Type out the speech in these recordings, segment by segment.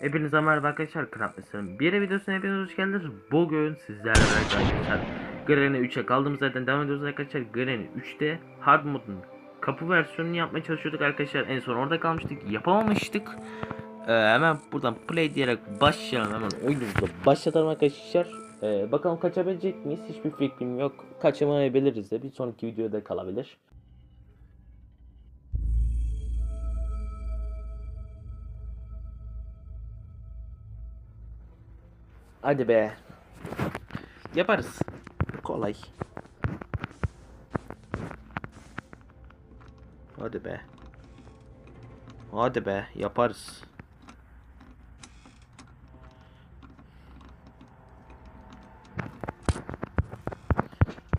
Hepinize merhaba arkadaşlar Krapmes'in bir videosuna hepiniz hoş geldiniz. Bugün sizlerle arkadaşlar Granny 3'e kaldığımız yerden devam ediyoruz arkadaşlar. Granny 3'te Hard modun kapı versiyonunu yapmaya çalışıyorduk arkadaşlar. En son orada kalmıştık. Yapamamıştık. Ee, hemen buradan play diyerek başlayalım. Hemen oyunumuza başlatalım arkadaşlar. Ee, bakalım kaçabilecek miyiz? Hiçbir fikrim yok. Kaçamayabiliriz de. Bir sonraki videoda kalabilir. Hadi be. Yaparız. Kolay. Hadi be. Hadi be yaparız.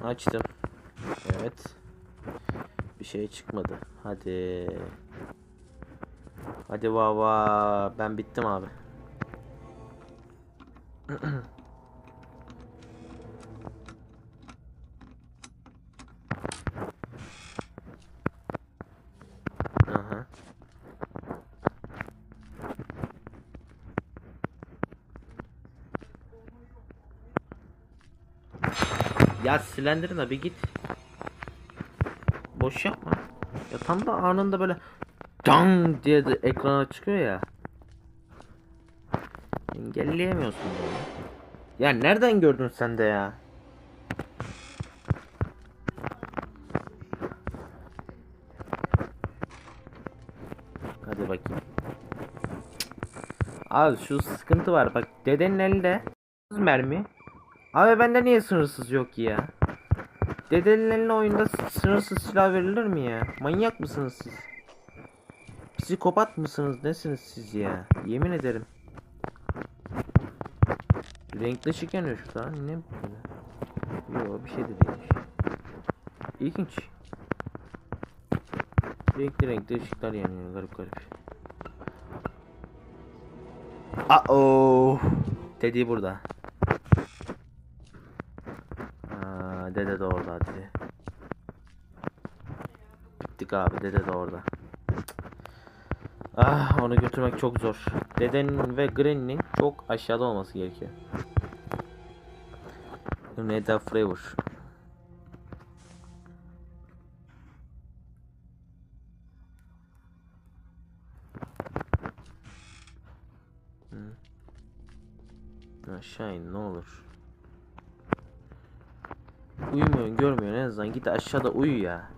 Açtım. Evet. Bir şey çıkmadı. Hadi. Hadi baba. Ben bittim abi. Aha. Ya Slender'ına bir git. Boş yapma. Ya tam da anında böyle dang diye de ekrana çıkıyor ya. Engelleyemiyorsun bunu. Ya nereden gördün sen de ya? Hadi bakayım. Abi şu sıkıntı var bak dedenin elinde mermi. Abi bende niye sınırsız yok ya? Dedenin eline oyunda sınırsız silah verilir mi ya? Manyak mısınız siz? Psikopat mısınız? Nesiniz siz ya? Yemin ederim. Renkli ışık yanıyor şurada. Ne bu? Yok bir şey de değilmiş. İlginç. Renkli renkli ışıklar yanıyor garip garip. Aa Dedi burada. Aa, dede de orada dede. Bittik abi dede de orada. Onu götürmek çok zor. Dedenin ve Granny'nin çok aşağıda olması gerekiyor. Neda Flavor. Aşağı in ne olur. Uyumuyorsun görmüyorsun en azından git aşağıda uyu ya.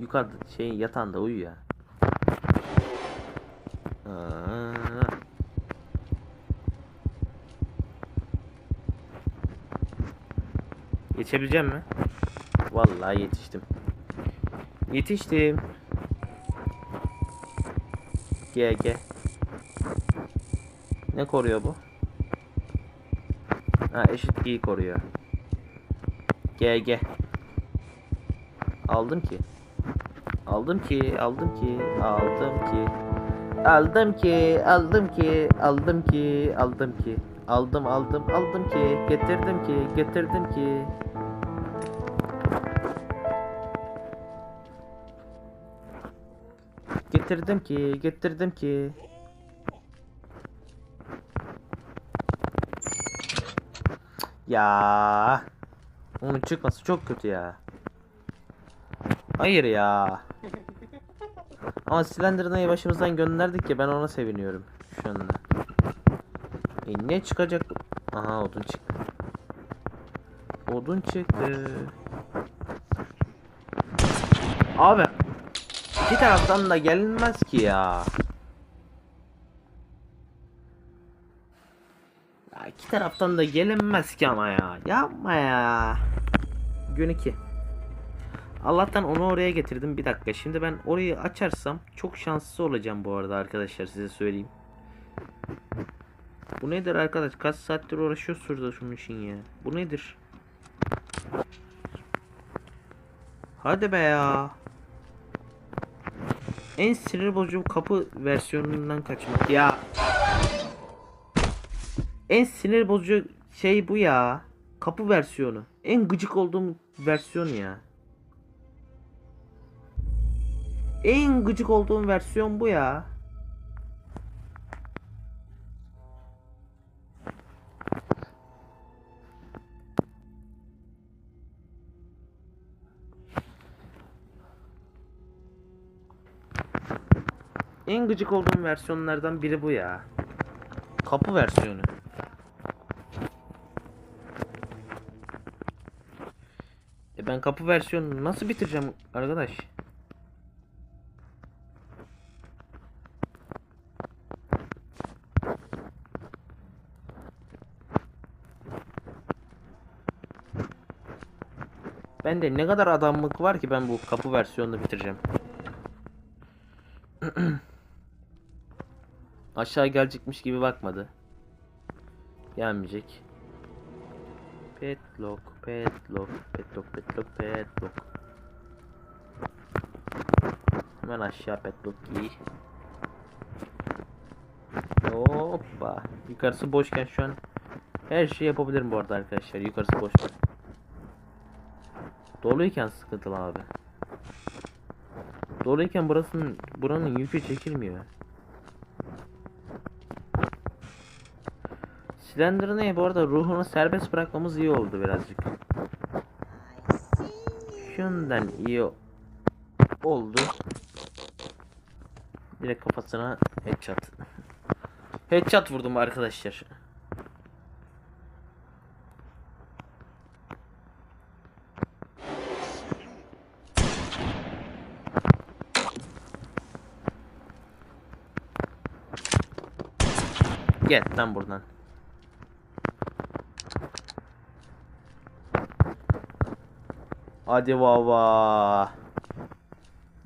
Yukarıda şey yatağında uyu ya. Aa. Geçebileceğim mi? Vallahi yetiştim. Yetiştim. GG. Ne koruyor bu? Ha eşitliği koruyor. GG. Aldım ki. Aldım ki, aldım ki, aldım ki. Aldım ki, aldım ki, aldım ki, aldım ki. Aldım, aldım, aldım ki, getirdim ki, getirdim ki. Getirdim ki, getirdim ki. Ya. Onun çıkması çok kötü ya. Hayır ya. Ama Slender'ını başımızdan gönderdik ya ben ona seviniyorum şu anda. E ne çıkacak? Aha odun çıktı. Odun çıktı. Abi iki taraftan da gelinmez ki ya. Ya iki taraftan da gelinmez ki ama ya. Yapma ya. Gün 2. Allah'tan onu oraya getirdim. Bir dakika. Şimdi ben orayı açarsam çok şanslı olacağım bu arada arkadaşlar size söyleyeyim. Bu nedir arkadaş? Kaç saattir uğraşıyoruz da şunun için ya. Bu nedir? Hadi be ya. En sinir bozucu kapı versiyonundan kaçmak ya. En sinir bozucu şey bu ya. Kapı versiyonu. En gıcık olduğum versiyon ya. En gıcık olduğum versiyon bu ya. En gıcık olduğum versiyonlardan biri bu ya. Kapı versiyonu. E ben kapı versiyonunu nasıl bitireceğim arkadaş? Bende ne kadar adamlık var ki ben bu kapı versiyonunu bitireceğim. Aşağı gelecekmiş gibi bakmadı. Gelmeyecek. Petlock, petlock, petlock, petlock, petlock. Hemen aşağı petlock giy. Hoppa. Yukarısı boşken şu an her şeyi yapabilirim bu arada arkadaşlar. Yukarısı boşken. Doluyken sıkıntılı abi. Doluyken burasının buranın yükü çekilmiyor. Slender'ı bu arada ruhunu serbest bırakmamız iyi oldu birazcık. Şundan iyi oldu. Direkt kafasına headshot. Headshot vurdum arkadaşlar. Gel lan buradan. Hadi baba.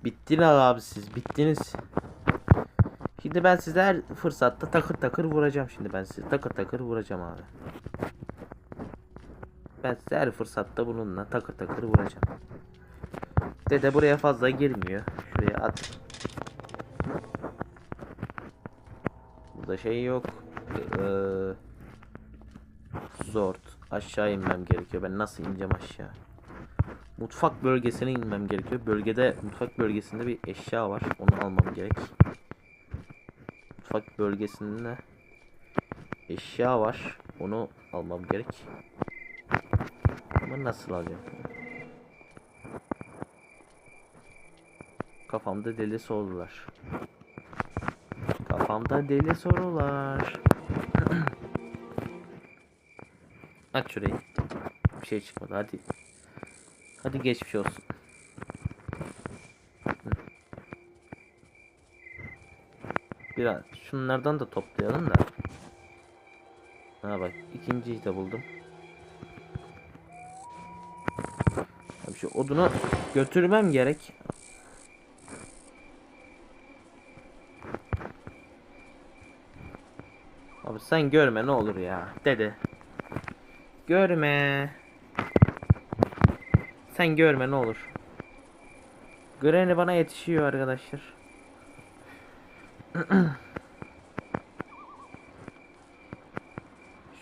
Bittiniz abi siz. Bittiniz. Şimdi ben size her fırsatta takır takır vuracağım şimdi ben sizi. Takır takır vuracağım abi. Ben size her fırsatta bununla takır takır vuracağım. Dede buraya fazla girmiyor. Şuraya at. Burada şey yok. Ee, zort. Aşağı inmem gerekiyor. Ben nasıl ineceğim aşağı? Mutfak bölgesine inmem gerekiyor. Bölgede mutfak bölgesinde bir eşya var. Onu almam gerek. Mutfak bölgesinde eşya var. Onu almam gerek. Ama nasıl alacağım? Kafamda deli sorular. Kafamda deli sorular. Aç şurayı. Bir şey çıkmadı hadi. Hadi geçmiş olsun. Biraz şunlardan da toplayalım da. Ha bak ikinciyi de buldum. Abi şu odunu götürmem gerek. Abi sen görme ne olur ya dede. Görme. Sen görme ne olur. Granny bana yetişiyor arkadaşlar.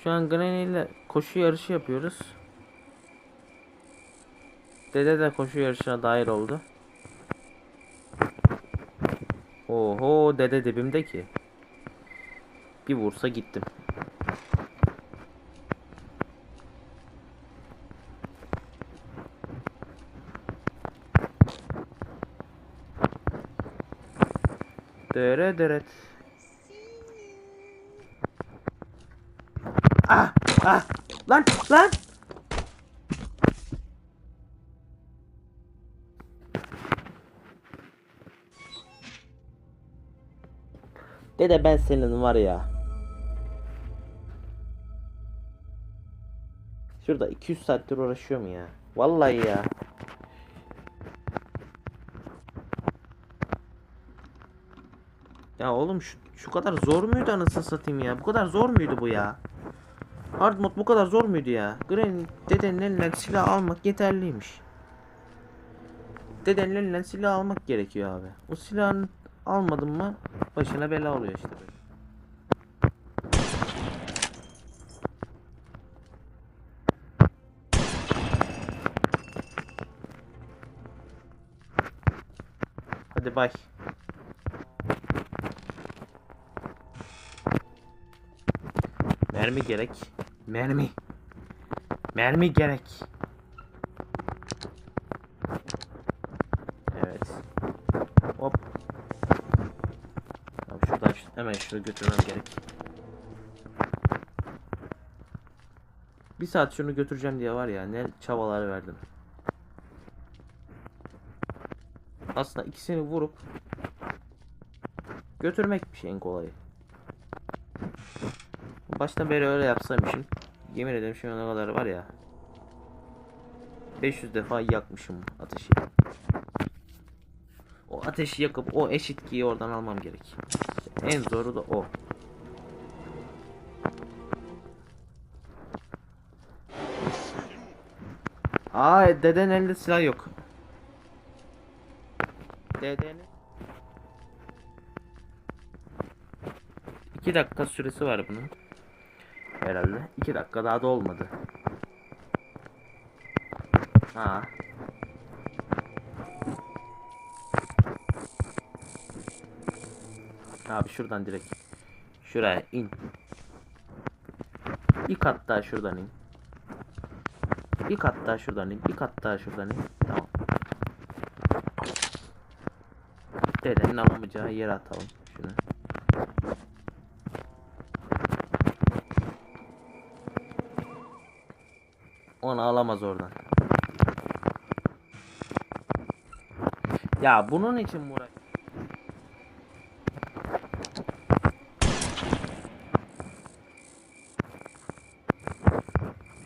Şu an Granny ile koşu yarışı yapıyoruz. Dede de koşu yarışına dahil oldu. Oho dede dibimde ki. Bir vursa gittim. Deret. Ah ah lan lan. Dede ben senin var ya. Şurada 200 saattir uğraşıyorum ya. Vallahi ya. Ya oğlum şu, şu kadar zor muydu anasını satayım ya? Bu kadar zor muydu bu ya? Hard mod bu kadar zor muydu ya? Granny dedenin elinden silah almak yeterliymiş. Dedenin elinden silah almak gerekiyor abi. O silahını almadın mı başına bela oluyor işte. Hadi bay. Mermi gerek. Mermi. Mermi gerek. Evet. Hop. Hemen şunu götürmem gerek. Bir saat şunu götüreceğim diye var ya ne çabalar verdim. Aslında ikisini vurup götürmek bir şeyin kolayı. Baştan beri öyle yapsaymışım. Yemin ederim şu ana kadar var ya 500 defa yakmışım ateşi. O ateşi yakıp o eşitkiyi oradan almam gerek. En zoru da o. Aa deden elinde silah yok. Dedenin 2 dakika süresi var bunun. Herhalde. 2 dakika daha da olmadı. Ha. Abi şuradan direkt şuraya in. Kat daha şuradan in. Kat daha şuradan in. Kat daha şuradan in. Tamam. Dedenin alamayacağı yere atalım şunu. Onu alamaz oradan. Ya bunun için Murat.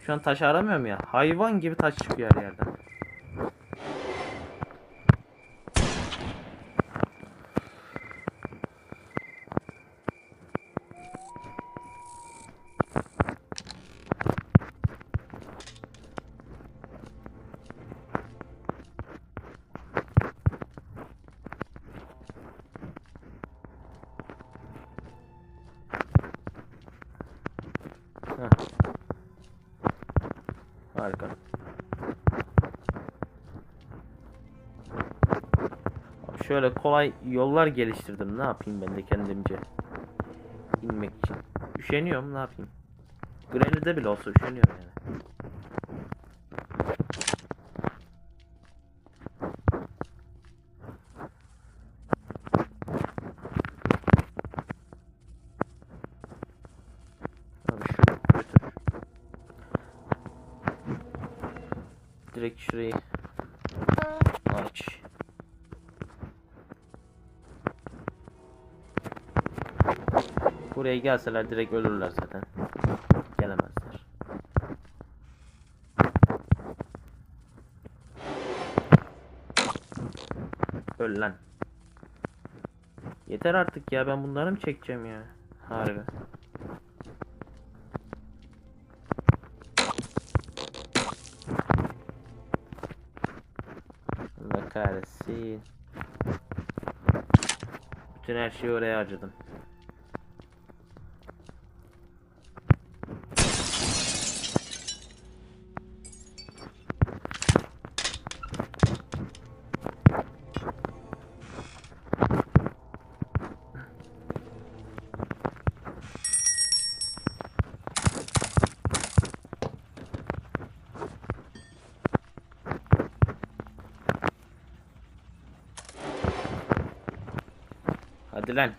Şu an taş aramıyorum ya. Hayvan gibi taş çıkıyor her yerden. Şöyle kolay yollar geliştirdim. Ne yapayım ben de kendimce. inmek için. Üşeniyorum ne yapayım. Granny'de bile olsa üşeniyorum yani. Buraya gelseler direkt ölürler zaten. Gelemezler. Öl lan. Yeter artık ya ben bunları mı çekeceğim ya? Harbi. Allah kahretsin. Bütün her şeyi oraya harcadım. Hadi lan.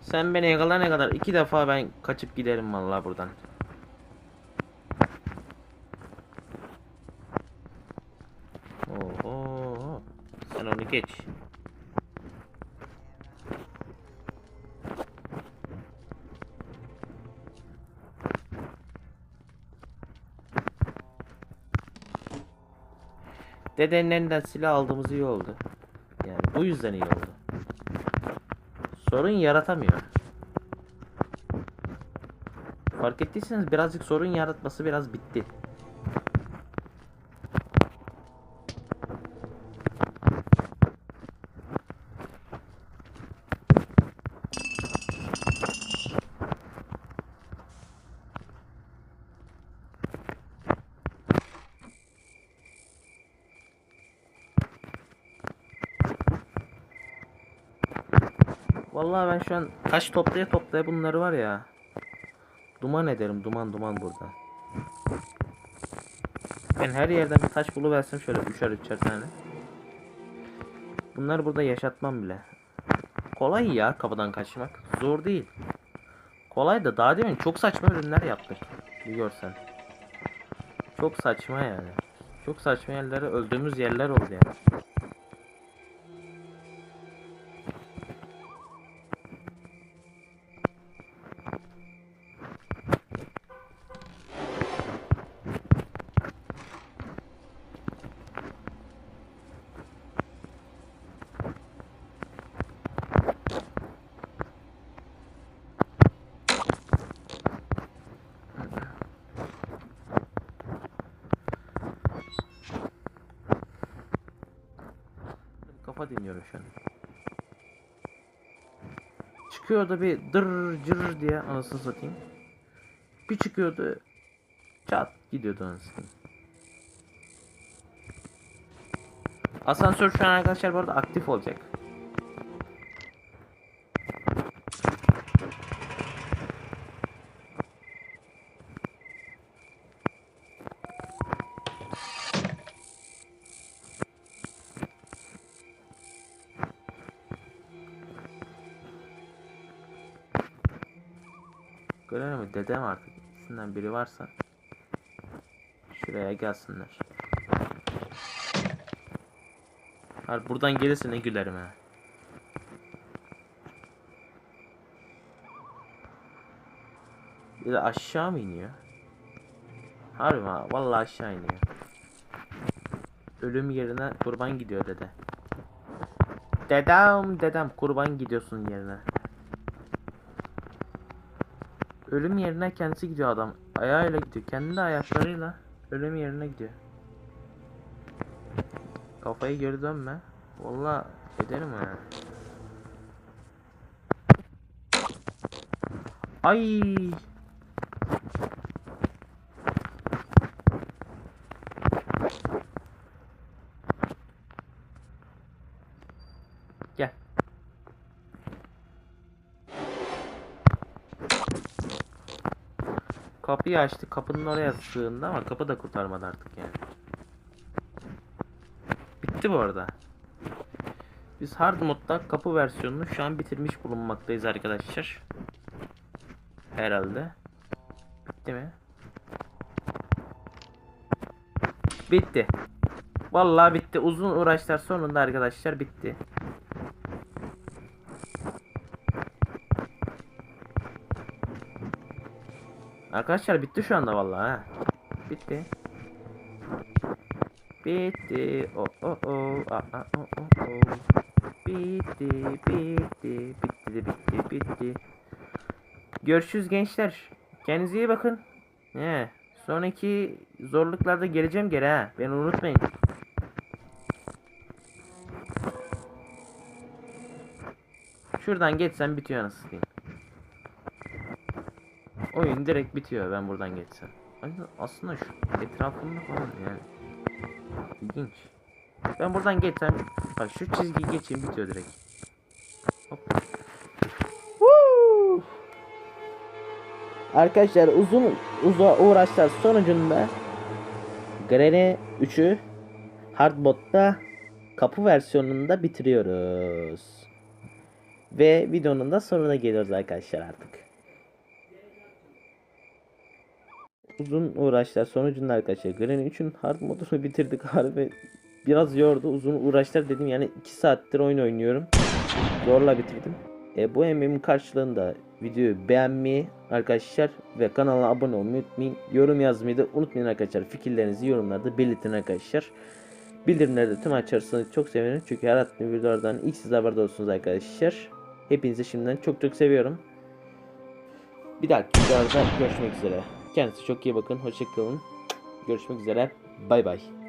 Sen beni yakalana kadar iki defa ben kaçıp giderim vallahi buradan. Oho. Sen onu geç. Dedenin elinden silah aldığımız iyi oldu. Bu yüzden iyi oldu. Sorun yaratamıyor. Fark ettiyseniz birazcık sorun yaratması biraz bitti. Vallahi ben şu an taş toplaya toplaya bunları var ya. Duman ederim duman duman burada. Ben her yerden bir taş buluversem şöyle üçer üçer tane. Bunları burada yaşatmam bile. kolay ya kapıdan kaçmak. Zor değil. Kolay da daha demin çok saçma ürünler yaptık. Bir görsen. Çok saçma yani. Çok saçma yerlere öldüğümüz yerler oldu yani. Kafa dinliyorum şu an. Çıkıyordu bir dır cır diye anasını satayım. Bir çıkıyordu çat gidiyordu anasını. Asansör şu an arkadaşlar bu arada aktif olacak. Görelim mi? Dedem artık. İkisinden biri varsa. Şuraya gelsinler. Hayır buradan gelirse ne gülerim ha. Bir de aşağı mı iniyor? Harbi ha vallahi aşağı iniyor. Ölüm yerine kurban gidiyor dede. Dedem dedem kurban gidiyorsun yerine. Ölüm yerine kendisi gidiyor adam. Ayağıyla gidiyor. Kendi de ayaklarıyla ölüm yerine gidiyor. Kafayı geri dönme. Vallahi ederim ha. Ay. Gel. Kapıyı açtı. Kapının oraya sığındı ama kapı da kurtarmadı artık yani. Bitti bu arada. Biz hard modda kapı versiyonunu şu an bitirmiş bulunmaktayız arkadaşlar. Herhalde. Bitti mi? Bitti. Vallahi bitti. Uzun uğraşlar sonunda arkadaşlar bitti. Arkadaşlar bitti şu anda vallahi ha. Bitti. Bitti. O o o. A a o o o. Bitti. Bitti. Bitti de bitti. Bitti. Görüşürüz gençler. Kendinize iyi bakın. He. Sonraki zorluklarda geleceğim geri ha. Beni unutmayın. Şuradan geçsem bitiyor anasını. Oyun direkt bitiyor ben buradan geçsem. Aslında- şu etrafında falan yani. İlginç. Ben buradan geçsem bak şu çizgi geçeyim bitiyor direkt. Hop. Arkadaşlar uzun uza uğraşlar sonucunda Granny 3'ü Hardbot'ta kapı versiyonunda bitiriyoruz. Ve videonun da sonuna geliyoruz arkadaşlar artık. Uzun uğraşlar sonucunda arkadaşlar Granny 3'ün hard modunu bitirdik harbi. Biraz yordu uzun uğraşlar dedim. Yani 2 saattir oyun oynuyorum. Zorla bitirdim. E, bu emeğimin karşılığında videoyu beğenmeyi arkadaşlar ve kanala abone olmayı unutmayın. Yorum yazmayı da unutmayın arkadaşlar. Fikirlerinizi yorumlarda belirtin arkadaşlar. Bildirimleri de tüm açarsanız çok sevinirim. Çünkü her attığım videolardan ilk siz haberdar olursunuz arkadaşlar. Hepinizi şimdiden çok çok seviyorum. Bir dahaki videolarda görüşmek üzere. Kendinize çok iyi bakın. Hoşçakalın. Görüşmek üzere. Bay bay.